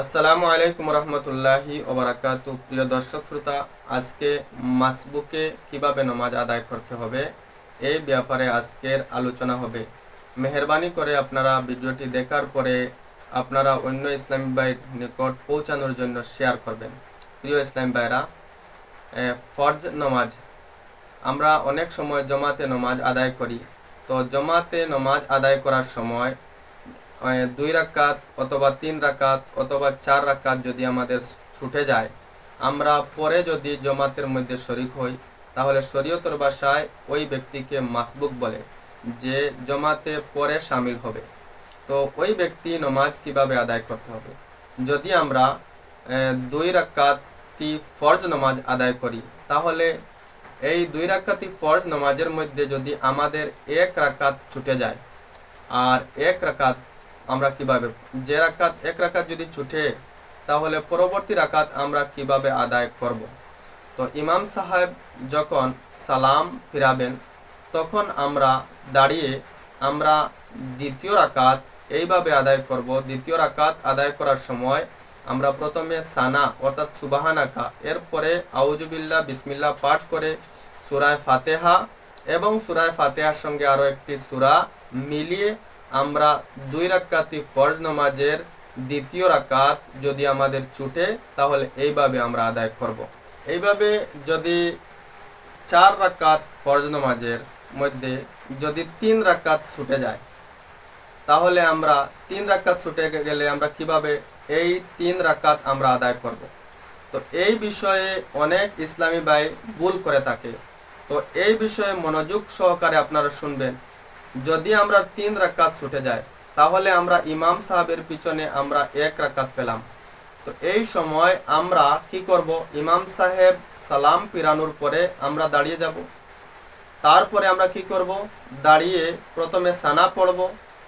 আসসালামু আলাইকুম রহমতুল্লাহি ওবরাকাত প্রিয় দর্শক, শ্রোতা, আজকে মাসবুকে কীভাবে নামাজ আদায় করতে হবে এই ব্যাপারে আজকের আলোচনা হবে। মেহরবানি করে আপনারা ভিডিওটি দেখার পরে আপনারা অন্য ইসলামী ভাইয়ের নিকট পৌঁছানোর জন্য শেয়ার করবেন। প্রিয় ইসলামী ভাইরা ফরজ নামাজ, আমরা অনেক সময় জমাতে নামাজ আদায় করি। তো জমাতে নামাজ আদায় করার সময় দুই রাকাত অথবা তিন রাকাত অথবা চার রাকাত যদি আমাদের ছুটে যায়, আমরা পরে যদি জমাতের মধ্যে শরিক হই, তাহলে শরীয়তর বাসায় ওই ব্যক্তিকে মাসবুক বলে, যে জমাতে পরে সামিল হবে। তো ওই ব্যক্তি নমাজ কীভাবে আদায় করতে হবে? যদি আমরা দুই রাকাতি ফরজ নামাজ আদায় করি, তাহলে এই দুই রাকাতি ফরজ নামাজের মধ্যে যদি আমাদের এক রাকাত ছুটে যায়, আর এক রাকাত আমরা কীভাবে, যে রাকাত, এক রাকাত যদি ছুটে, তাহলে পরবর্তী রাকাত আমরা কীভাবে আদায় করব? তো ইমাম সাহেব যখন সালাম ফিরাবেন, তখন আমরা দাঁড়িয়ে আমরা দ্বিতীয় রাকাত এইভাবে আদায় করব। দ্বিতীয় রাকাত আদায় করার সময় আমরা প্রথমে সানা, অর্থাৎ সুবাহানাকা, এরপরে আউজুবিল্লাহ বিসমিল্লাহ পাঠ করে সুরায় ফাতেহা এবং সুরায় ফাতেহার সঙ্গে আরও একটি সুরা মিলিয়ে আমরা দুই রাকাতি ফরজ নামাজের দ্বিতীয় রাকাত যদি আমাদের ছুটে, তাহলে এইভাবে আমরা আদায় করব। এইভাবে যদি চার রাকাত ফরজ নামাজের মধ্যে যদি তিন রাকাত ছুটে যায়, তাহলে আমরা তিন রাকাত ছুটে গেলে আমরা কীভাবে এই তিন রাকাত আমরা আদায় করব। তো এই বিষয়ে অনেক ইসলামী ভাই ভুল করে থাকে তো এই বিষয়ে মনোযোগ সহকারে আপনারা শুনবেন যদি আমরা তিন রাকাত ছুটে যায় তাহলে আমরা ইমাম সাহেবের পিছনে আমরা এক রাকাত পেলাম। তো এই সময় আমরা কি করব? ইমাম সাহেব সালাম পিরানোর পরে আমরা দাঁড়িয়ে যাব। তারপরে আমরা কি করব? দাঁড়িয়ে প্রথমে সানা পড়ব।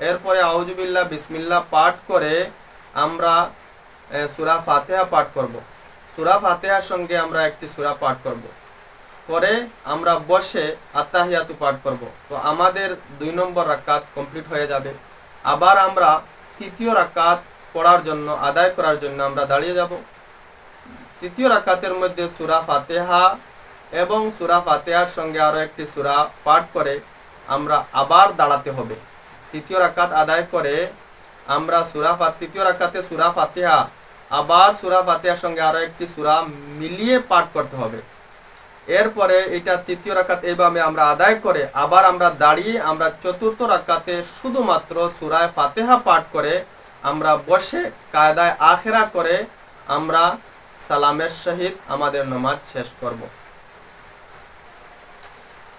এরপরে আউজুবিল্লাহ বিসমিল্লাহ পাঠ করে আমরা সুরা ফাতেহা পাঠ করব। সুরা ফাতেহার সঙ্গে আমরা একটি সুরা পাঠ করব। পরে আমরা বসে আত্মাহিয়াতু পাঠ করব। তো আমাদের দুই নম্বর রাকাত কমপ্লিট হয়ে যাবে। আবার আমরা তৃতীয় রাকাত পড়ার জন্য, আদায় করার জন্য আমরা দাঁড়িয়ে যাব। তৃতীয় রাকাতের মধ্যে সুরা ফাতেহা এবং সুরা ফাতেহার সঙ্গে আরও একটি সুরা পাঠ করে আমরা আবার দাঁড়াতে হবে। তৃতীয় রাকাত আদায় করে আমরা সুরা তৃতীয় রাকাতে সুরা ফাতেহা, আবার সুরা ফাতেহার সঙ্গে আরও একটি সুরা মিলিয়ে পাঠ করতে হবে। এরপরে এটা তৃতীয় রাকাত এইভাবে আমরা আদায় করে আবার আমরা দাঁড়িয়ে আমরা চতুর্থ রাকাতে শুধুমাত্র সুরায় ফাতেহা পাঠ করে আমরা বসে কায়দায় আখেরা করে আমরা সালামের সহিত আমাদের নামাজ শেষ করব।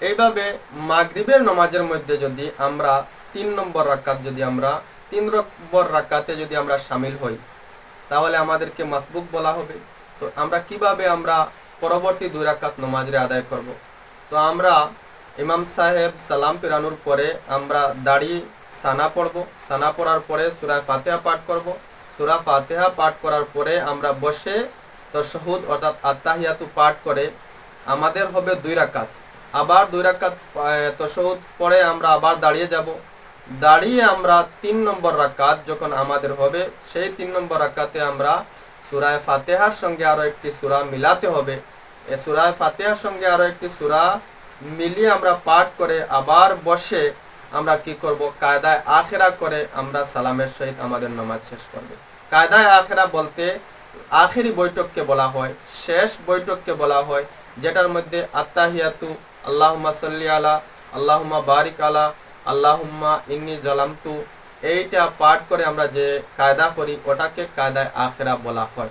এইভাবে মাগরিবের নামাজের মধ্যে যদি আমরা তিন নম্বর রাকাত যদি আমরা, তিন নম্বর রাকাতে যদি আমরা সামিল হই, তাহলে আমাদেরকে মাসবুক বলা হবে। তো আমরা কীভাবে আমরা পরবর্তী দুই রাকাত নমাজরে আদায় করব। তো আমরা ইমাম সাহেব সালাম পেরানোর পরে আমরা দাঁড়িয়ে সানা পড়ব। সানা পড়ার পরে সুরায় ফাতেহা পাঠ করব। সুরা ফাতেহা পাঠ করার পরে আমরা বসে তশহুদ অর্থাৎ আত্মাহিয়াতু পাঠ করে আমাদের হবে দুই রাকাত। আবার দুই রাকাত তশহুদ পরে আমরা আবার দাঁড়িয়ে যাব। দাঁড়িয়ে আমরা তিন নম্বর রাকাত যখন আমাদের হবে, সেই তিন নম্বর রাকাতে আমরা সুরায় ফাতেহার সঙ্গে আরও একটি সুরা মিলাতে হবে। এ সুরায় ফাতেহার সঙ্গে আরও একটি সুরা মিলিয়ে আমরা পাঠ করে আবার বসে আমরা কি করব? কায়দায় আখেরা করে আমরা সালামের সহিত আমাদের নামাজ শেষ করব। কায়দায় আখেরা বলতে আখেরি বৈঠককে বলা হয়, শেষ বৈঠককে বলা হয়, যেটার মধ্যে আত্মাহিয়াতু আল্লাহুম্মা সাল্লি আলা, আল্লাহুম্মা বারিক আলা, আল্লাহুম্মা ইন্নি জালামতু, এইটা পাঠ করে আমরা যে কায়দা করি, ওটাকে কায়দায় আখেরা বলা হয়।